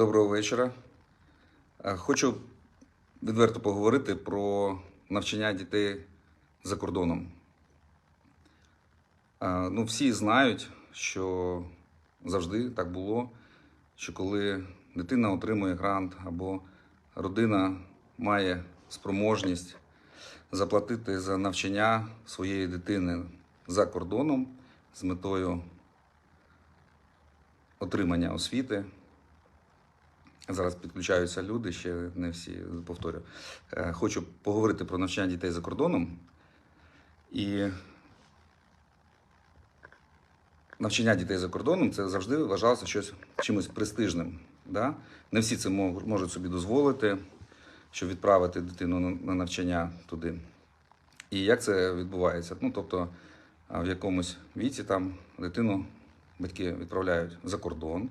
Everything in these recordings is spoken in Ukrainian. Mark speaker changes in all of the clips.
Speaker 1: Доброго вечора. Е, Хочу відверто поговорити про навчання дітей за кордоном. Е, Ну, всі знають, що завжди так було, що коли дитина отримує грант або родина має спроможність заплатити за навчання своєї дитини за кордоном з метою отримання освіти. Зараз підключаються люди, ще не всі повторю. Е, Хочу поговорити про навчання дітей за кордоном. І навчання дітей за кордоном це завжди вважалося щось чимось престижним. Да? Не всі це можуть собі дозволити, щоб відправити дитину на- на навчання туди. І як це відбувається? Ну, тобто, в якомусь віці там дитину батьки відправляють за кордон.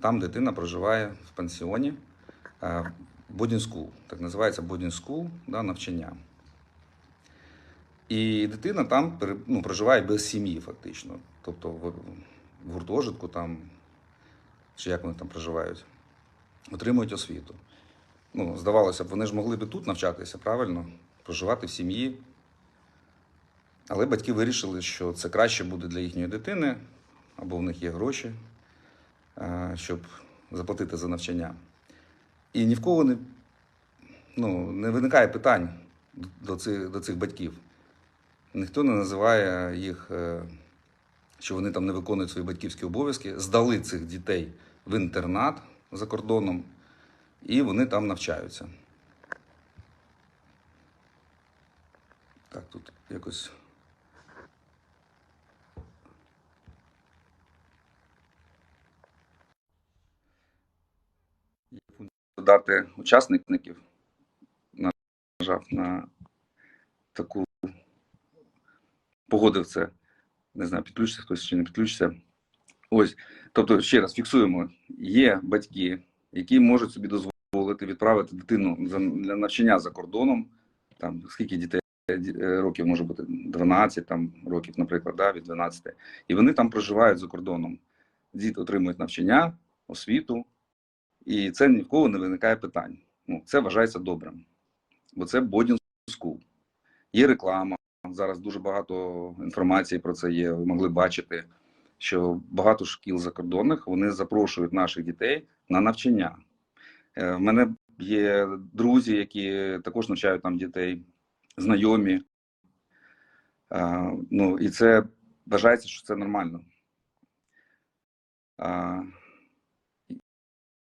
Speaker 1: Там дитина проживає в пансіоні е, boarding school, так називається boarding school, да, навчання. І дитина там ну, проживає без сім'ї, фактично. Тобто в, гуртожитку там, чи як вони там проживають, отримують освіту. Ну, здавалося б, вони ж могли би тут навчатися, правильно, проживати в сім'ї. Але батьки вирішили, що це краще буде для їхньої дитини, або в них є гроші, щоб заплатити за навчання. І ні в кого не, ну, не виникає питань до цих, до цих батьків. Ніхто не називає їх, е, що вони там не виконують свої батьківські обов'язки, здали цих дітей в інтернат за кордоном, і вони там навчаються. Так, тут якось. Є Додати учасників. Нажав на таку. Погодив це. Не знаю, підключиться хтось чи не підключиться. Ось. Тобто, ще раз фіксуємо: є батьки, які можуть собі дозволити відправити дитину для навчання за кордоном. Там скільки дітей е, років може бути 12 там, років, наприклад, да, від 12. І вони там проживають за кордоном. Діти отримують навчання, освіту, і це ні в кого не виникає питань. Ну, це вважається добрим. Бо це boarding school. Є реклама. Зараз дуже багато інформації про це є. Ви могли бачити, що багато шкіл закордонних вони запрошують наших дітей на навчання. Е, В мене є друзі, які також навчають там дітей, знайомі. Е, Ну, і це вважається, що це нормально.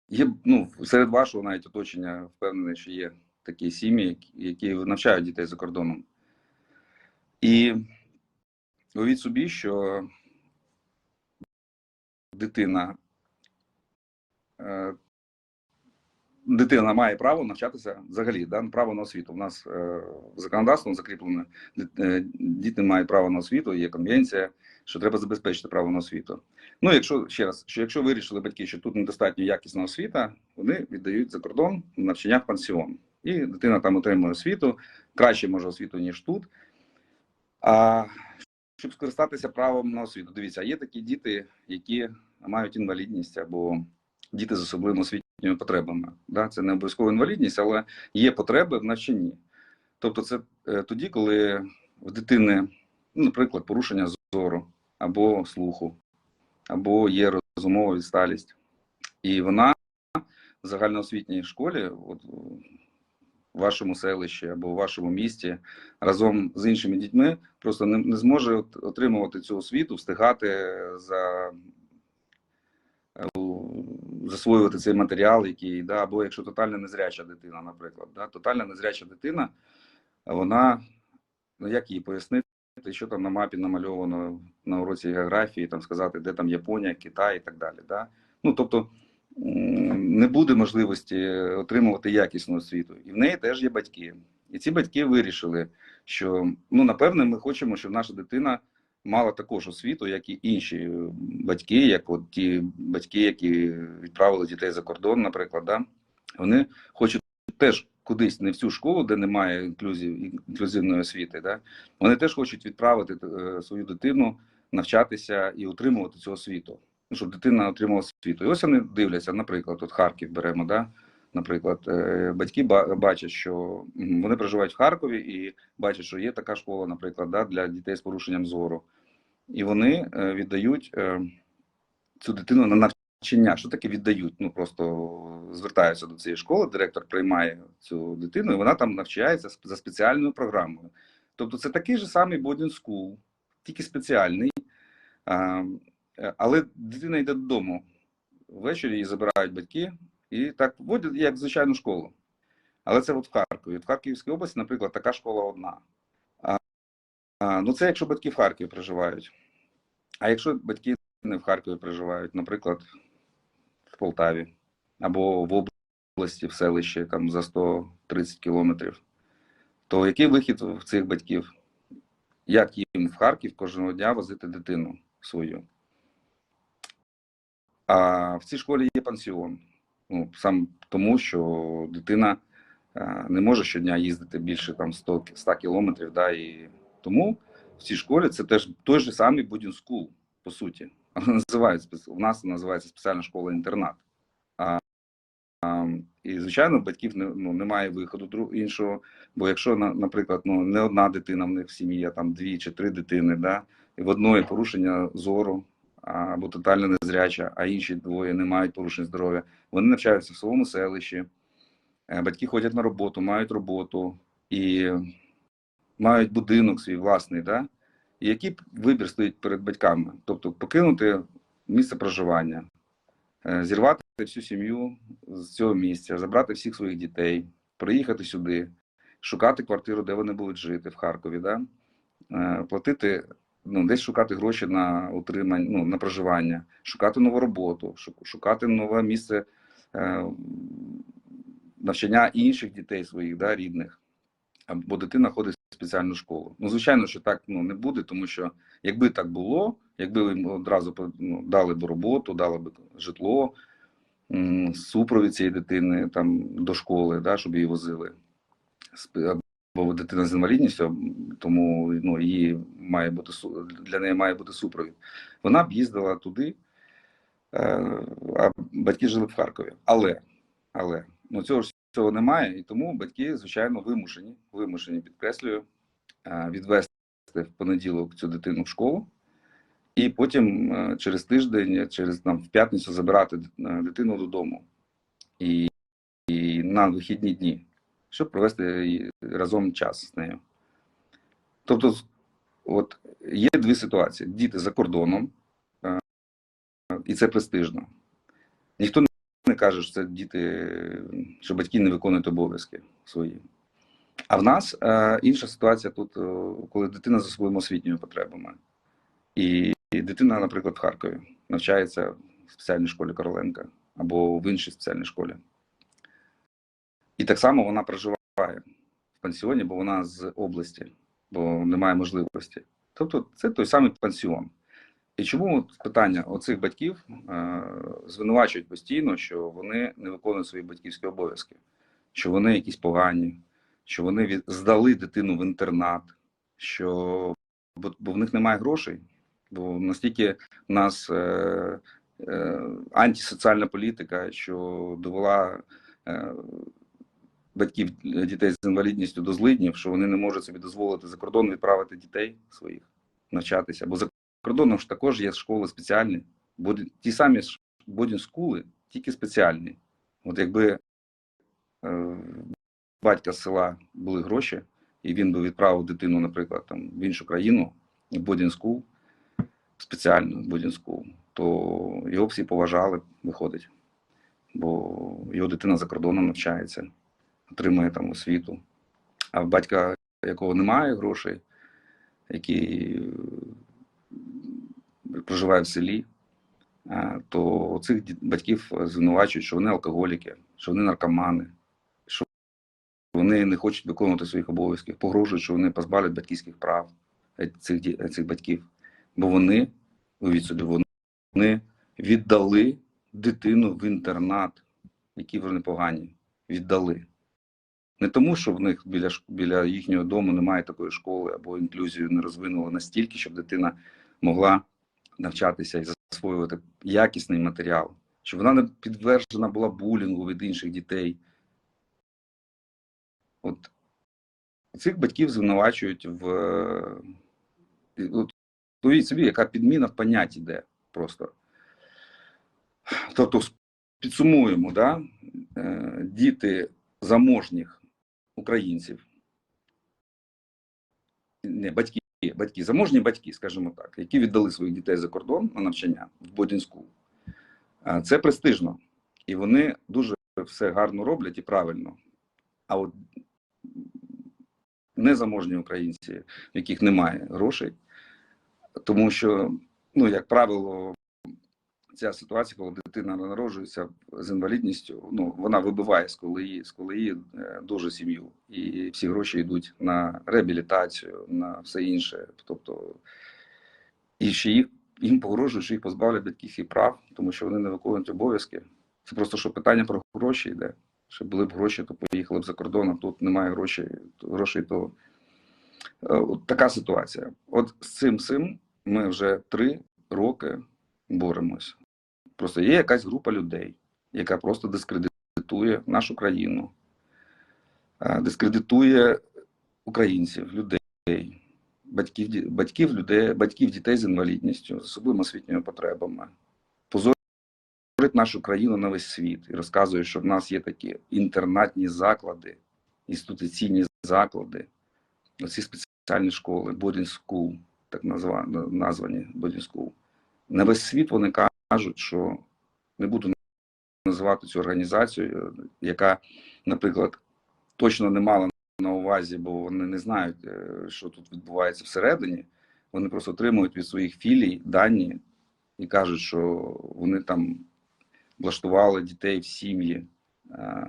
Speaker 1: Є ну, серед вашого навіть оточення, впевнений, що є такі сім'ї, які- які навчають дітей за кордоном. І уявіть собі, що дитина, е, дитина має право навчатися взагалі, да, право на освіту. У нас е, законодавством закріплено, е, діти мають право на освіту, є конвенція, що треба забезпечити право на освіту. Ну, якщо ще раз, що якщо вирішили батьки, що тут недостатньо якісна освіта, вони віддають за кордон на навчання в пансіон. І дитина там отримує освіту, краще може освіту, ніж тут. А щоб скористатися правом на освіту, дивіться, є такі діти, які мають інвалідність або діти з особливими освітніми потребами. Да? Це не обов'язково інвалідність, але є потреби в навчанні. Тобто, це е, тоді, коли в дитини, ну, наприклад, порушення зору або слуху, або є розумова відсталість. І вона в загальноосвітній школі, от в вашому селищі або в вашому місті, разом з іншими дітьми, просто не, не зможе от- отримувати цю освіту, встигати за е, засвоювати цей матеріал, який да, або якщо тотально незряча дитина, наприклад, да, тотально незряча дитина, вона ну як їй пояснити, що там на мапі намальовано на уроці географії, там сказати, де там Японія, Китай і так далі. Да? Ну тобто не буде можливості отримувати якісну освіту, і в неї теж є батьки. І ці батьки вирішили, що ну напевне, ми хочемо, щоб наша дитина мала також освіту, як і інші батьки, як от ті батьки, які відправили дітей за кордон, наприклад, да? вони хочуть теж кудись не в цю школу, де немає інклюзів, інклюзивної освіти, да? вони теж хочуть відправити е, свою дитину навчатися і отримувати цю освіту. щоб дитина отримала освіту. І ось вони дивляться, наприклад, от Харків беремо, да? наприклад, е, батьки бачать, що вони проживають в Харкові і бачать, що є така школа, наприклад, да, для дітей з порушенням зору. І вони е, віддають цю дитину на навчання. Що таке віддають? Ну просто звертаються до цієї школи, директор приймає цю дитину, і вона там навчається за спеціальною програмою. Тобто це такий же самий boarding school, тільки спеціальний. Але дитина йде додому. Ввечері її забирають батьки і так водять як звичайну школу. Але це от в Харкові. В Харківській області, наприклад, така школа одна. Ну це якщо батьки в Харкові проживають. А якщо батьки не в Харкові проживають, наприклад, Полтаві або в області, в селищі там за 130 кілометрів, то який вихід в цих батьків? Як їм в Харків кожного дня возити дитину свою? А в цій школі є пансіон. Ну, сам тому, що дитина е, не може щодня їздити більше там 100, 100 кілометрів. Да, і тому в цій школі це теж той же самий boarding school, по суті. Спец- у нас називається спеціальна школа-інтернат. І, звичайно, батьків не, ну, немає виходу іншого. Бо якщо, наприклад, ну, не одна дитина в них в сім'ї, а там дві чи три дитини, да, і в одної порушення зору або тотально незряча, а інші двоє не мають порушень здоров'я, вони навчаються в своєму селищі, е, батьки ходять на роботу, мають роботу і мають будинок свій власний, да? І який вибір стоїть перед батьками? Тобто покинути місце проживання, е, зірвати всю сім'ю з цього місця, забрати всіх своїх дітей, приїхати сюди, шукати квартиру, де вони будуть жити в Харкові, да? Е, платити, ну, десь шукати гроші на утримання, ну, на проживання, шукати нову роботу, шукати нове місце е, навчання інших дітей своїх, да, рідних, або дитина ходить спеціальну школу. Ну, звичайно, що так ну, не буде, тому що якби так було, якби їм одразу ну, дали б роботу, дали б житло, супровід цієї дитини там, до школи, да, щоб її возили. Бо дитина з інвалідністю, тому ну, її має бути для неї має бути супровід. Вона б їздила туди, е, а батьки жили в Харкові. Але, але ну, цього ж цього немає, і тому батьки, звичайно, вимушені, вимушені, підкреслюю, е, відвести в понеділок цю дитину в школу, і потім е, через тиждень, через там, в п'ятницю забирати е, дитину додому. І, і на вихідні дні, щоб провести разом час з нею. Тобто, от є дві ситуації: діти за кордоном, і це престижно. Ніхто не каже, що це діти, що батьки не виконують обов'язки свої. А в нас е, інша ситуація тут, е, коли дитина за своїми освітніми потребами. І, і дитина, наприклад, в Харкові навчається в спеціальній школі Короленка або в іншій спеціальній школі. І так само вона проживає в пансіоні, бо вона з області, бо немає можливості. Тобто це той самий пансіон. І чому питання оцих батьків е, звинувачують постійно, що вони не виконують свої батьківські обов'язки, що вони якісь погані, що вони здали дитину в інтернат, що бо, в них немає грошей, бо настільки в нас е, е, антисоціальна політика, що довела е, батьків дітей з інвалідністю до злиднів, що вони не можуть собі дозволити за кордон відправити дітей своїх навчатися. Бо за кордоном ж також є школи спеціальні, ті самі скули, тільки спеціальні. От якби е, батька з села були гроші, і він би відправив дитину, наприклад, там в іншу країну, school, спеціальну school, то його всі поважали, виходить. Бо його дитина за кордоном навчається, отримує там освіту. А батька, якого немає грошей, який проживає в селі, е, то цих батьків звинувачують, що вони алкоголіки, що вони наркомани, що вони не хочуть виконувати своїх обов'язків, погрожують, що вони позбавлять батьківських прав е, цих, е, цих батьків. Бо вони, собі, вони віддали дитину в інтернат, які вони погані, віддали. Не тому, що в них біля, біля їхнього дому немає такої школи або інклюзію не розвинули настільки, щоб дитина могла навчатися і засвоювати якісний матеріал, щоб вона не підтверджена була булінгу від інших дітей. От цих батьків звинувачують в. е, От, уявіть собі, яка підміна в понять іде просто. Тобто, підсумуємо, да? е, діти заможніх українців, не батьки, батьки, заможні батьки, скажімо так, які віддали своїх дітей за кордон на навчання в бодінську, це престижно. І вони дуже все гарно роблять і правильно. А от незаможні українці, в яких немає грошей, тому що, ну, як правило, ця ситуація, коли дитина народжується з інвалідністю, ну вона вибиває з колеї, з колеї е, дуже сім'ю, і всі гроші йдуть на реабілітацію, на все інше. Тобто, і ще їх їм погрожують, що їх позбавлять батьківських прав, тому що вони не виконують обов'язки. Це просто що питання про гроші йде. Щоб були б гроші, то поїхали б за кордон, а тут немає грошей, грошей, то Е, от така ситуація. От з цим всім ми вже три роки боремось. Просто є якась група людей, яка просто дискредитує нашу країну, дискредитує українців, людей, батьків, батьків, людей, батьків дітей з інвалідністю, з особливими освітніми потребами, позорить нашу країну на весь світ і розказує, що в нас є такі інтернатні заклади, інституційні заклади, оці спеціальні школи, boarding school, так назва, названі boarding school. На весь світ вони кажуть, що не буду називати цю організацію, яка, наприклад, точно не мала на увазі, бо вони не знають, е, що тут відбувається всередині. Вони просто отримують від своїх філій дані і кажуть, що вони там влаштували дітей в сім'ї. е,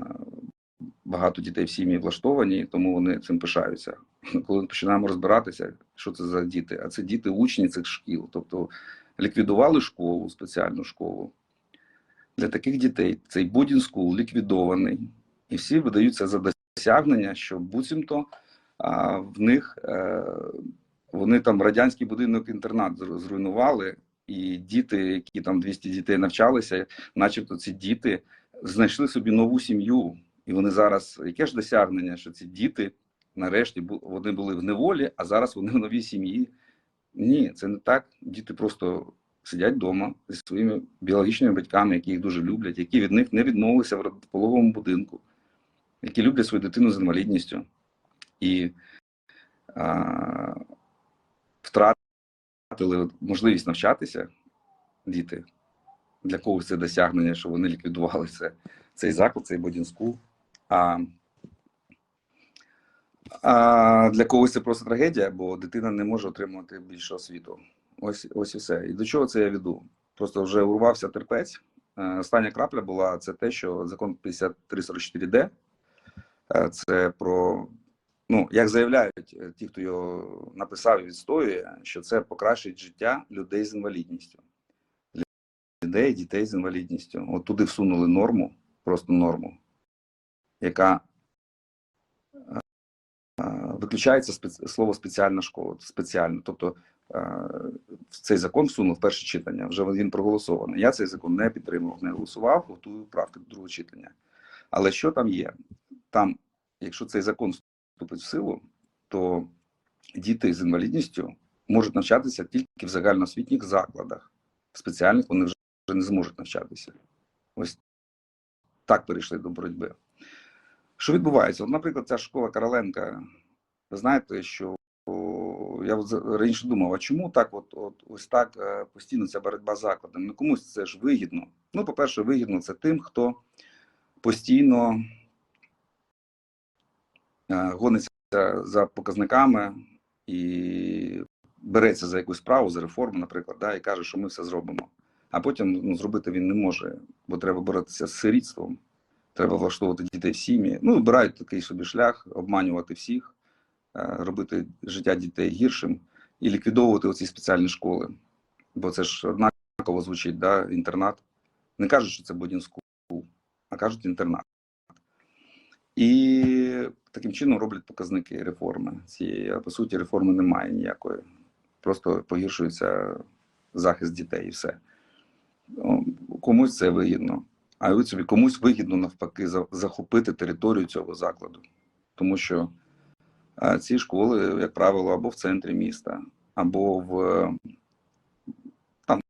Speaker 1: Багато дітей в сім'ї влаштовані, тому вони цим пишаються. Коли починаємо розбиратися, що це за діти, а це діти учні цих шкіл. Тобто ліквідували школу, спеціальну школу. Для таких дітей цей boarding school ліквідований, і всі видаються за досягнення, що буцімто а, в них е, вони там радянський будинок інтернат зруйнували, і діти, які там 200 дітей навчалися, начебто ці діти знайшли собі нову сім'ю. І вони зараз, яке ж досягнення, що ці діти нарешті вони були в неволі, а зараз вони в новій сім'ї. Ні, це не так. Діти просто сидять вдома зі своїми біологічними батьками, які їх дуже люблять, які від них не відмовилися в пологовому будинку, які люблять свою дитину з інвалідністю і а, втратили можливість навчатися діти. Для когось це досягнення, що вони ліквідували це, цей заклад, цей boarding. А, а для когось це просто трагедія, бо дитина не може отримувати більше освіту. Ось, ось і все. І до чого це я веду? Просто вже урвався терпець. Е, Остання крапля була це те, що закон 5344Д е, це про, ну, як заявляють е, ті, хто його написав і відстоює, що це покращить життя людей з інвалідністю. Людей, дітей з інвалідністю. От туди всунули норму, просто норму, яка виключається спец- слово спеціальна школа. Спеціально. Тобто е, в цей закон всунув перше читання. Вже він проголосований. Я цей закон не підтримував, не голосував, готую правки до другого читання. Але що там є? Там, якщо цей закон вступить в силу, то діти з інвалідністю можуть навчатися тільки в загальноосвітніх закладах. В спеціальних вони вже не зможуть навчатися. Ось так перейшли до боротьби. Що відбувається? От, наприклад, ця школа Короленка, ви знаєте, що я раніше думав, а чому так, от, от ось так е, постійно ця боротьба з закладами? Ну комусь це ж вигідно. Ну, по-перше, вигідно це тим, хто постійно е, гониться за показниками і береться за якусь справу, за реформу, наприклад, да, і каже, що ми все зробимо. А потім ну, зробити він не може, бо треба боротися з сирітством, треба влаштовувати дітей в сім'ї. Ну, обирають такий собі шлях, обманювати всіх, робити життя дітей гіршим і ліквідовувати оці спеціальні школи. Бо це ж однаково звучить, да, інтернат. Не кажуть, що це school, а кажуть інтернат. І таким чином роблять показники реформи цієї. А по суті, реформи немає ніякої. Просто погіршується захист дітей і все. Комусь це вигідно, а собі, комусь вигідно навпаки захопити територію цього закладу. Тому що е, ці школи, як правило, або в центрі міста, або в там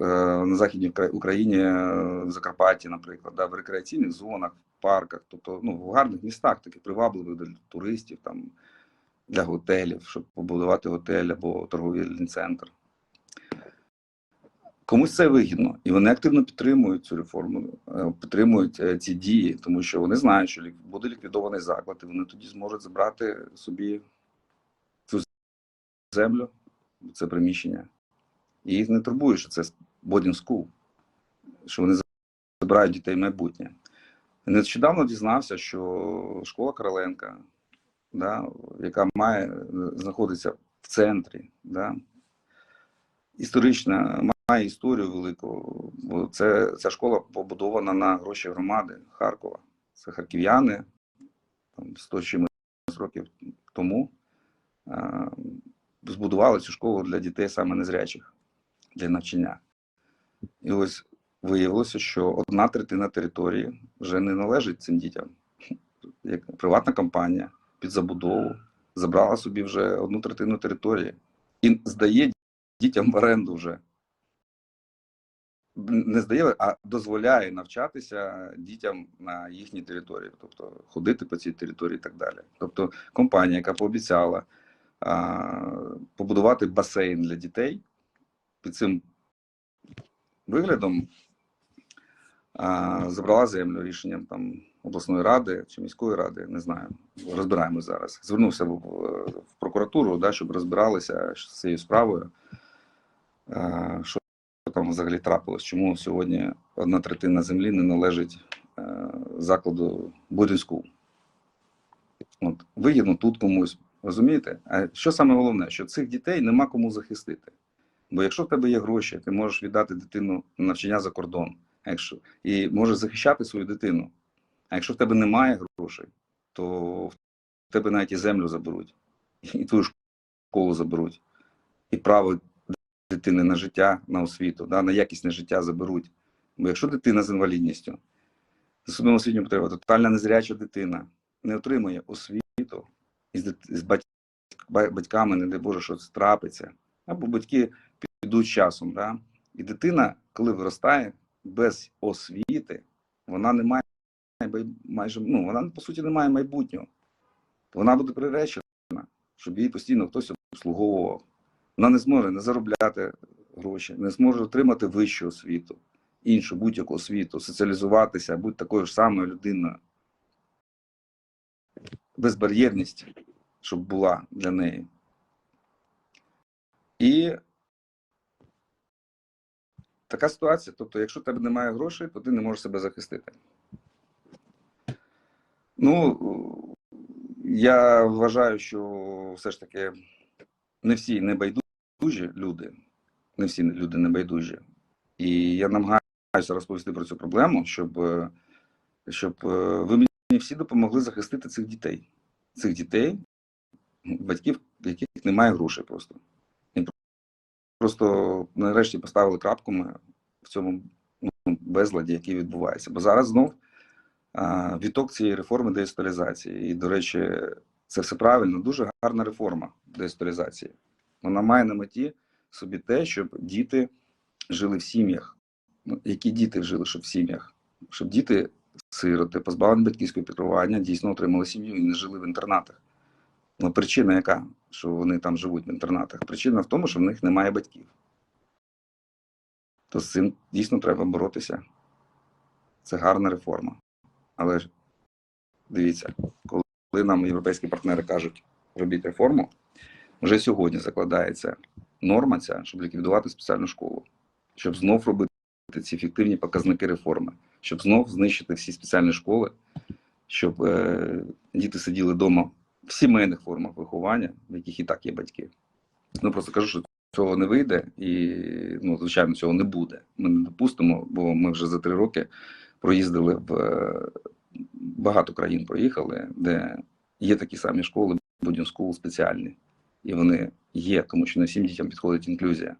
Speaker 1: е, на Західній Україні, е, в Закарпатті, наприклад, да, в рекреаційних зонах, в парках, тобто ну, в гарних містах, таких привабливих для туристів, там, для готелів, щоб побудувати готель або торговельний центр. Комусь це вигідно, і вони активно підтримують цю реформу, е, підтримують е, ці дії, тому що вони знають, що буде ліквідований заклад, і вони тоді зможуть забрати собі цю землю, це приміщення. І їх не турбує, що це boarding school, що вони забирають дітей майбутнє. Нещодавно дізнався, що школа Короленка, да, яка має е, знаходиться в центрі, да, історична, має історію велику. Це, ця школа побудована на гроші громади Харкова. Це харків'яни там, 100 з чимось років тому е, збудували цю школу для дітей саме незрячих для навчання. І ось виявилося, що одна третина території вже не належить цим дітям. Як приватна компанія під забудову забрала собі вже одну третину території і здає дітям в оренду вже. Не здає, а дозволяє навчатися дітям на їхній території, тобто ходити по цій території і так далі. Тобто компанія, яка пообіцяла а, побудувати басейн для дітей під цим виглядом а, забрала землю рішенням там обласної ради чи міської ради, не знаю. Розбираємось зараз. Звернувся в, в прокуратуру, да, щоб розбиралися з цією справою. А, що там взагалі трапилось? Чому сьогодні одна третина землі не належить е, закладу school? От вигідно тут комусь. Розумієте? А що саме головне, що цих дітей нема кому захистити. Бо якщо в тебе є гроші, ти можеш віддати дитину на навчання за кордон, якщо і можеш захищати свою дитину. А якщо в тебе немає грошей, то в тебе навіть і землю заберуть, і твою школу заберуть, і право дитини на життя, на освіту, да, на якісне життя заберуть. Бо якщо дитина з інвалідністю, з особливо освітньою потребою, тотальна незряча дитина не отримує освіту і з, батьками, не дай Боже, що трапиться, або батьки підуть часом. Да? І дитина, коли виростає без освіти, вона не має майже, ну, вона по суті не має майбутнього. Вона буде приречена, щоб її постійно хтось обслуговував. Вона не зможе не заробляти гроші, не зможе отримати вищу освіту, іншу будь-яку освіту, соціалізуватися, бути такою ж самою людиною. Безбар'єрність, щоб була для неї. І така ситуація. Тобто, якщо в тебе немає грошей, то ти не можеш себе захистити. Ну, я вважаю, що все ж таки не всі небайдужі люди, не всі люди небайдужі. І я намагаюся розповісти про цю проблему, щоб, е, щоб е, ви мені всі допомогли захистити цих дітей. Цих дітей, батьків, яких немає грошей просто. І просто нарешті поставили крапку ми в цьому ну, безладі, який відбувається. Бо зараз знов а, відток цієї реформи деінсталізації. І, до речі, це все правильно, дуже гарна реформа деінсталізації. Вона має на меті собі те, щоб діти жили в сім'ях. Ну, які діти жили щоб в сім'ях? Щоб діти, сироти, позбавлені батьківського піклування, дійсно отримали сім'ю і не жили в інтернатах. Ну, причина яка, що вони там живуть в інтернатах? Причина в тому, що в них немає батьків. То з цим дійсно треба боротися. Це гарна реформа. Але ж дивіться, коли нам європейські партнери кажуть, робіть реформу, вже сьогодні закладається норма ця, щоб ліквідувати спеціальну школу, щоб знов робити ці фіктивні показники реформи, щоб знов знищити всі спеціальні школи, щоб е, діти сиділи вдома в сімейних формах виховання, в яких і так є батьки. Ну просто кажу, що цього не вийде, і ну, звичайно, цього не буде. Ми не допустимо, бо ми вже за три роки проїздили в е, багато країн проїхали, де є такі самі школи, boarding school спеціальні. І вони є, тому що не всім дітям підходить інклюзія.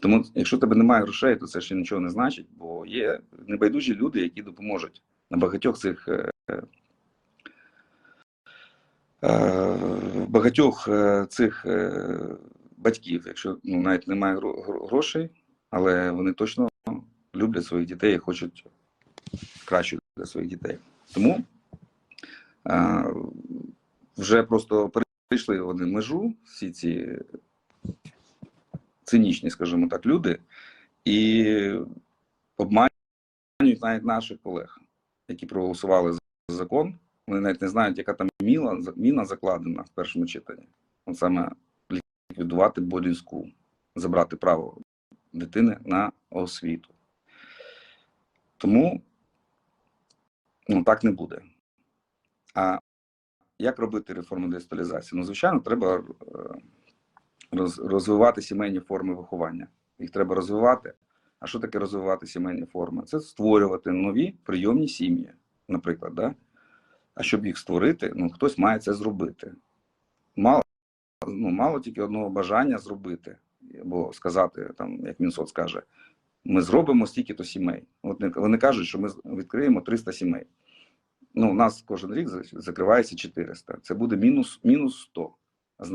Speaker 1: Тому, якщо тебе немає грошей, то це ще нічого не значить, бо є небайдужі люди, які допоможуть на багатьох цих е, е, багатьох е, цих е, батьків, якщо ну, навіть немає гро- гро- грошей, але вони точно люблять своїх дітей і хочуть кращого для своїх дітей. Тому вже просто перейшли вони межу, всі ці цинічні, скажімо так, люди, і обманюють навіть наших колег, які проголосували за закон. Вони навіть не знають, яка там міна, міна закладена в першому читанні. От саме ліквідувати бодінську, забрати право дитини на освіту. Тому ну, так не буде. Як робити реформу десталізації? Ну, звичайно, треба е, роз, розвивати сімейні форми виховання. Їх треба розвивати. А що таке розвивати сімейні форми? Це створювати нові прийомні сім'ї, наприклад. Да? А щоб їх створити, ну хтось має це зробити. Мало, ну, мало тільки одного бажання зробити, або сказати, там, як Мінсоц скаже, ми зробимо стільки-то сімей. От вони кажуть, що ми відкриємо 300 сімей. Ну, у нас кожен рік закривається 400. Це буде мінус, мінус 100.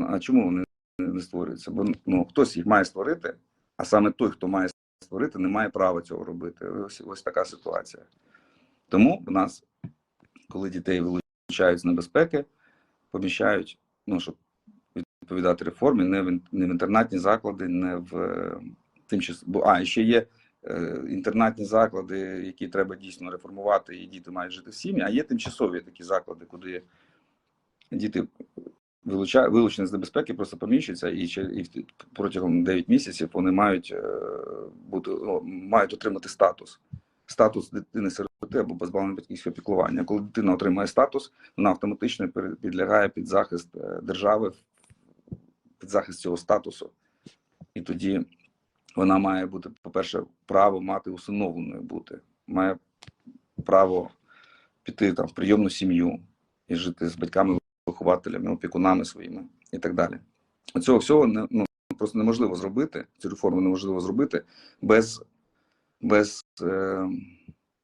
Speaker 1: А чому вони не створюються? Бо ну, хтось їх має створити, а саме той, хто має створити, не має права цього робити. Ось, ось така ситуація. Тому в нас, коли дітей вилучають з небезпеки, поміщають, ну, щоб відповідати реформі, не в, не в інтернатні заклади, не в е, тимчас... Бо, а, ще є інтернатні заклади, які треба дійсно реформувати, і діти мають жити в сім'ї, а є тимчасові такі заклади, куди діти вилучені з небезпеки, просто поміщуються, і, протягом 9 місяців вони мають, е, бути, ну, мають отримати статус. Статус дитини сироти або позбавлення батьківського піклування. Коли дитина отримає статус, вона автоматично підлягає під захист е, держави, під захист цього статусу. І тоді вона має бути, по-перше, право мати усиновленою бути, має право піти там в прийомну сім'ю і жити з батьками, вихователями, опікунами своїми і так далі. Цього всього не, ну, просто неможливо зробити, цю реформу неможливо зробити без, без е,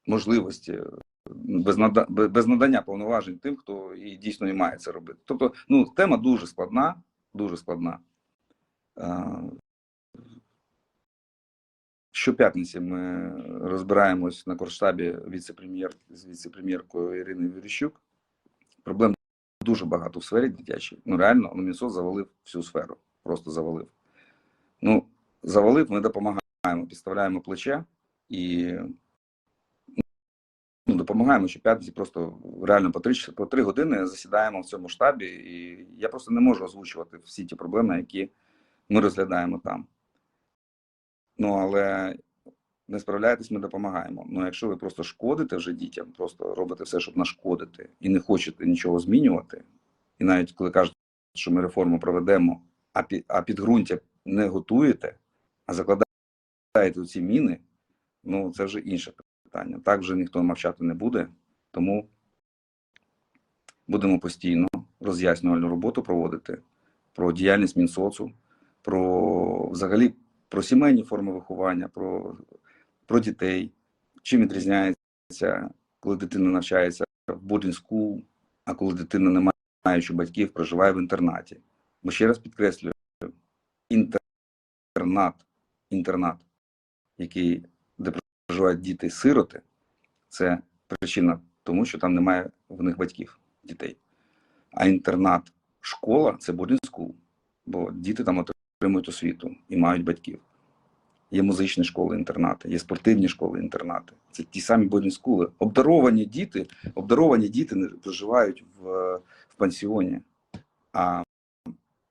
Speaker 1: можливості, без, нада, без надання повноважень тим, хто і дійсно і має це робити. Тобто, ну, тема дуже складна, дуже складна. Щоп'ятниці ми розбираємось на корштабі віце-прем'єр з віце-прем'єркою Іриною Віріщук. Проблем дуже багато в сфері дитячій. Ну реально, Мінсоц завалив всю сферу. Просто завалив. Ну, завалив, ми допомагаємо, підставляємо плече і ну, допомагаємо щоп'ятниці. Просто реально по три, по три години засідаємо в цьому штабі, і я просто не можу озвучувати всі ті проблеми, які ми розглядаємо там. Ну, але не справляєтесь, ми допомагаємо. Ну, якщо ви просто шкодите вже дітям, просто робите все, щоб нашкодити, і не хочете нічого змінювати, і навіть коли кажуть, що ми реформу проведемо, а, під, а підґрунтя не готуєте, а закладаєте ці міни, ну це вже інше питання. Так вже ніхто мовчати не буде, тому будемо постійно роз'яснювальну роботу проводити про діяльність Мінсоцу, про взагалі про сімейні форми виховання, про, про дітей, чим відрізняється, коли дитина навчається в boarding school, а коли дитина не маючи батьків, проживає в інтернаті. Бо ще раз підкреслюю, інтернат, інтернат, який, де проживають діти-сироти, це причина тому, що там немає в них батьків, дітей. А інтернат, школа це boarding school, бо діти там отримують освіту і мають батьків. Є музичні школи-інтернати, є спортивні школи-інтернати. Це ті самі бодні скули. Обдаровані діти, обдаровані діти проживають в, в пансіоні. А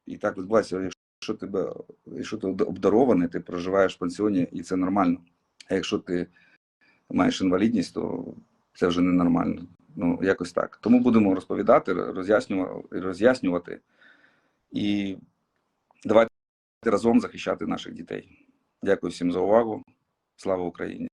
Speaker 1: і так відбувається, якщо тебе, якщо ти обдарований, ти проживаєш в пансіоні, і це нормально. А якщо ти маєш інвалідність, то це вже ненормально. Ну, якось так. Тому будемо розповідати, роз'яснювати, і давайте разом захищати наших дітей. Дякую всім за увагу. Слава Україні!